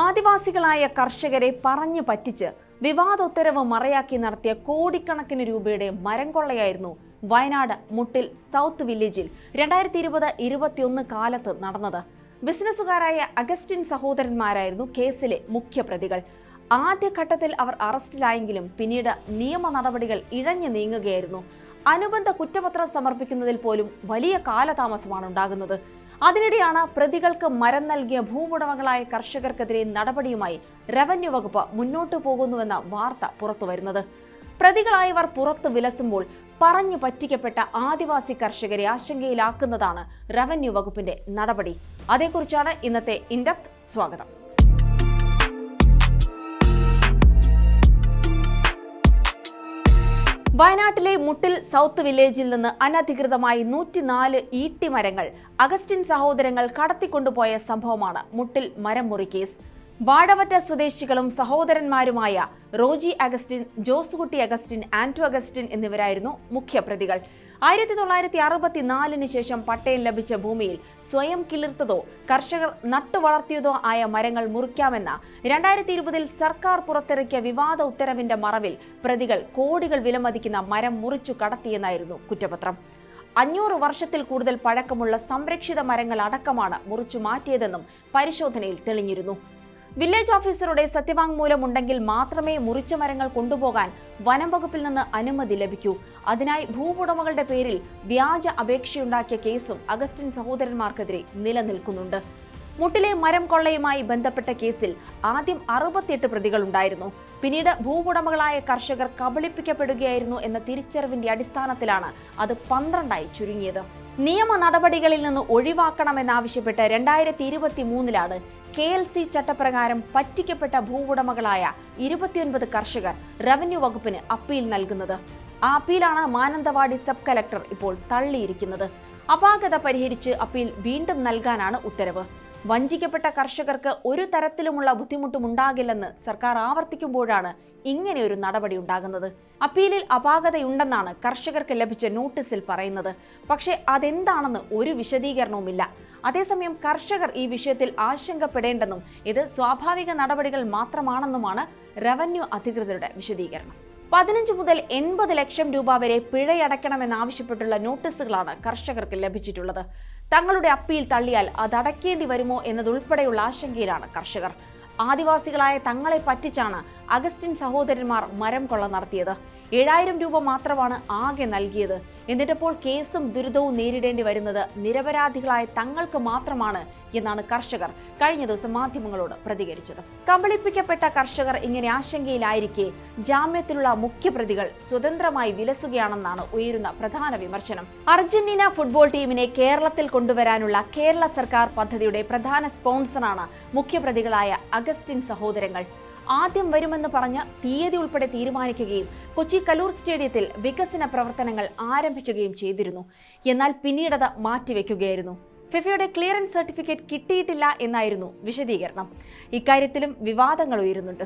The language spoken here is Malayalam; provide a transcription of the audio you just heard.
ആദിവാസികളായ കർഷകരെ പറഞ്ഞു പറ്റിച്ച് വിവാദ ഉത്തരവ് മറയാക്കി നടത്തിയ കോടിക്കണക്കിന് രൂപയുടെ മരം കൊള്ളയായിരുന്നു വയനാട് മുട്ടിൽ സൗത്ത് വില്ലേജിൽ രണ്ടായിരത്തി ഇരുപത് ഇരുപത്തിയൊന്ന് കാലത്ത് നടന്നത്. ബിസിനസ്സുകാരായ അഗസ്റ്റിൻ സഹോദരന്മാരായിരുന്നു കേസിലെ മുഖ്യപ്രതികൾ. ആദ്യഘട്ടത്തിൽ അവർ അറസ്റ്റിലായെങ്കിലും പിന്നീട് നിയമ നടപടികൾ ഇഴഞ്ഞു നീങ്ങുകയായിരുന്നു. അനുബന്ധ കുറ്റപത്രം സമർപ്പിക്കുന്നതിൽ പോലും വലിയ കാലതാമസമാണ് ഉണ്ടാകുന്നത്. അതിനിടെയാണ് പ്രതികൾക്ക് മരം നൽകിയ ഭൂവുടമകളായ കർഷകർക്കെതിരെ നടപടിയുമായി റവന്യൂ വകുപ്പ് മുന്നോട്ടു പോകുന്നുവെന്ന വാർത്ത പുറത്തുവരുന്നത് പ്രതികളായവർ പുറത്തു വിലസുമ്പോൾ പറഞ്ഞു പറ്റിക്കപ്പെട്ട ആദിവാസി കർഷകരെ ആശങ്കയിലാക്കുന്നതാണ് റവന്യൂ വകുപ്പിന്റെ നടപടി. അതേക്കുറിച്ചാണ് ഇന്നത്തെ ഇൻഡപ്ത് സ്വാഗതം. വയനാട്ടിലെ മുട്ടിൽ സൗത്ത് വില്ലേജിൽ നിന്ന് അനധികൃതമായി നൂറ്റിനാല് ഈട്ടി മരങ്ങൾ അഗസ്റ്റിൻ സഹോദരങ്ങൾ കടത്തിക്കൊണ്ടുപോയ സംഭവമാണ് മുട്ടിൽ മരം മുറി കേസ് വാഴവറ്റ സ്വദേശികളും സഹോദരന്മാരുമായ Roji Augustine Josekutty Augustine Anto Augustine എന്നിവരായിരുന്നു മുഖ്യപ്രതികൾ. ആയിരത്തി തൊള്ളായിരത്തി അറുപത്തിനാലിന് ശേഷം പട്ടയം ലഭിച്ച ഭൂമിയിൽ സ്വയം കിളിർത്തതോ കർഷകർ നട്ടുവളർത്തിയതോ ആയ മരങ്ങൾ മുറിക്കാമെന്ന രണ്ടായിരത്തി ഇരുപതിൽ സർക്കാർ പുറത്തിറക്കിയ വിവാദ ഉത്തരവിന്റെ മറവിൽ പ്രതികൾ കോടികൾ വിലമതിക്കുന്ന മരം മുറിച്ചു കടത്തിയെന്നായിരുന്നു കുറ്റപത്രം. അഞ്ഞൂറ് വർഷത്തിൽ കൂടുതൽ പഴക്കമുള്ള സംരക്ഷിത മരങ്ങൾ അടക്കമാണ് മുറിച്ചു മാറ്റിയതെന്നും പരിശോധനയിൽ തെളിഞ്ഞിരുന്നു. വില്ലേജ് ഓഫീസറുടെ സത്യവാങ്മൂലം ഉണ്ടെങ്കിൽ മാത്രമേ മുറിച്ച മരങ്ങൾ കൊണ്ടുപോകാൻ വനം വകുപ്പിൽ നിന്ന് അനുമതി ലഭിക്കൂ. അതിനായി ഭൂവുടമകളുടെ പേരിൽ വ്യാജ അപേക്ഷയുണ്ടാക്കിയ കേസും അഗസ്റ്റിൻ സഹോദരന്മാർക്കെതിരെ നിലനിൽക്കുന്നുണ്ട്. മുട്ടിലെ മരം കൊള്ളയുമായി ബന്ധപ്പെട്ട കേസിൽ ആദ്യം അറുപത്തിയെട്ട് പ്രതികളുണ്ടായിരുന്നു. പിന്നീട് ഭൂവുടമകളായ കർഷകർ കബളിപ്പിക്കപ്പെടുകയായിരുന്നു എന്ന തിരിച്ചറിവിന്റെ അടിസ്ഥാനത്തിലാണ് അത് പന്ത്രണ്ടായി ചുരുങ്ങിയത്. നിയമ നടപടികളിൽ നിന്ന് ഒഴിവാക്കണമെന്നാവശ്യപ്പെട്ട് രണ്ടായിരത്തി ഇരുപത്തി മൂന്നിലാണ് കെ എൽ സി ചട്ടപ്രകാരം പറ്റിക്കപ്പെട്ട ഭൂവുടമകളായ ഇരുപത്തിയൊൻപത് കർഷകർ റവന്യൂ വകുപ്പിന് അപ്പീൽ നൽകുന്നത്. ആ അപ്പീലാണ് മാനന്തവാടി സബ് കലക്ടർ ഇപ്പോൾ തള്ളിയിരിക്കുന്നത്. അപാകത പരിഹരിച്ച് അപ്പീൽ വീണ്ടും നൽകാനാണ് ഉത്തരവ്. വഞ്ചിക്കപ്പെട്ട കർഷകർക്ക് ഒരു തരത്തിലുമുള്ള ബുദ്ധിമുട്ടും ഉണ്ടാകില്ലെന്ന് സർക്കാർ ആവർത്തിക്കുമ്പോഴാണ് ഇങ്ങനെ ഒരു നടപടി ഉണ്ടാകുന്നത്. അപ്പീലിൽ അപാകതയുണ്ടെന്നാണ് കർഷകർക്ക് ലഭിച്ച നോട്ടീസിൽ പറയുന്നത്. പക്ഷേ അതെന്താണെന്ന് ഒരു വിശദീകരണവുമില്ല. അതേസമയം കർഷകർ ഈ വിഷയത്തിൽ ആശങ്കപ്പെടേണ്ടെന്നും ഇത് സ്വാഭാവിക നടപടികൾ മാത്രമാണെന്നുമാണ് റവന്യൂ അധികൃതരുടെ വിശദീകരണം. പതിനഞ്ച് മുതൽ എൺപത് ലക്ഷം രൂപ വരെ പിഴയടക്കണമെന്നാവശ്യപ്പെട്ടുള്ള നോട്ടീസുകളാണ് കർഷകർക്ക് ലഭിച്ചിട്ടുള്ളത്. തങ്ങളുടെ അപ്പീൽ തള്ളിയാൽ അത് അടയ്ക്കേണ്ടി വരുമോ എന്നതുൾപ്പെടെയുള്ള ആശങ്കയിലാണ് കർഷകർ. ആദിവാസികളായ തങ്ങളെ പറ്റിച്ചാണ് അഗസ്റ്റിൻ സഹോദരന്മാർ മരം കൊള്ള നടത്തിയത്. ഏഴായിരം രൂപ മാത്രമാണ് ആകെ നൽകിയത്. എന്നിട്ടിപ്പോൾ കേസും ദുരിതവും നേരിടേണ്ടി വരുന്നത് നിരപരാധികളായ തങ്ങൾക്ക് മാത്രമാണ് എന്നാണ് കർഷകർ കഴിഞ്ഞ ദിവസം മാധ്യമങ്ങളോട് പ്രതികരിച്ചത്. കബളിപ്പിക്കപ്പെട്ട കർഷകർ ഇങ്ങനെ ആശങ്കയിലായിരിക്കെ ജാമ്യത്തിലുള്ള മുഖ്യപ്രതികൾ സ്വതന്ത്രമായി വിലസുകയാണെന്നാണ് ഉയരുന്ന പ്രധാന വിമർശനം. അർജന്റീന ഫുട്ബോൾ ടീമിനെ കേരളത്തിൽ കൊണ്ടുവരാനുള്ള കേരള സർക്കാർ പദ്ധതിയുടെ പ്രധാന സ്പോൺസറാണ് മുഖ്യപ്രതികളായ അഗസ്റ്റിൻ സഹോദരങ്ങൾ. ആദ്യം വരുമെന്ന് പറഞ്ഞ് തീയതി ഉൾപ്പെടെ തീരുമാനിക്കുകയും കൊച്ചി കലൂർ സ്റ്റേഡിയത്തിൽ വികസന പ്രവർത്തനങ്ങൾ ആരംഭിക്കുകയും ചെയ്തിരുന്നു. എന്നാൽ പിന്നീടത് മാറ്റിവെക്കുകയായിരുന്നു. ഫിഫയുടെ ക്ലിയറൻസ് സർട്ടിഫിക്കറ്റ് കിട്ടിയിട്ടില്ല എന്നായിരുന്നു വിശദീകരണം. ഇക്കാര്യത്തിലും വിവാദങ്ങൾ ഉയരുന്നുണ്ട്.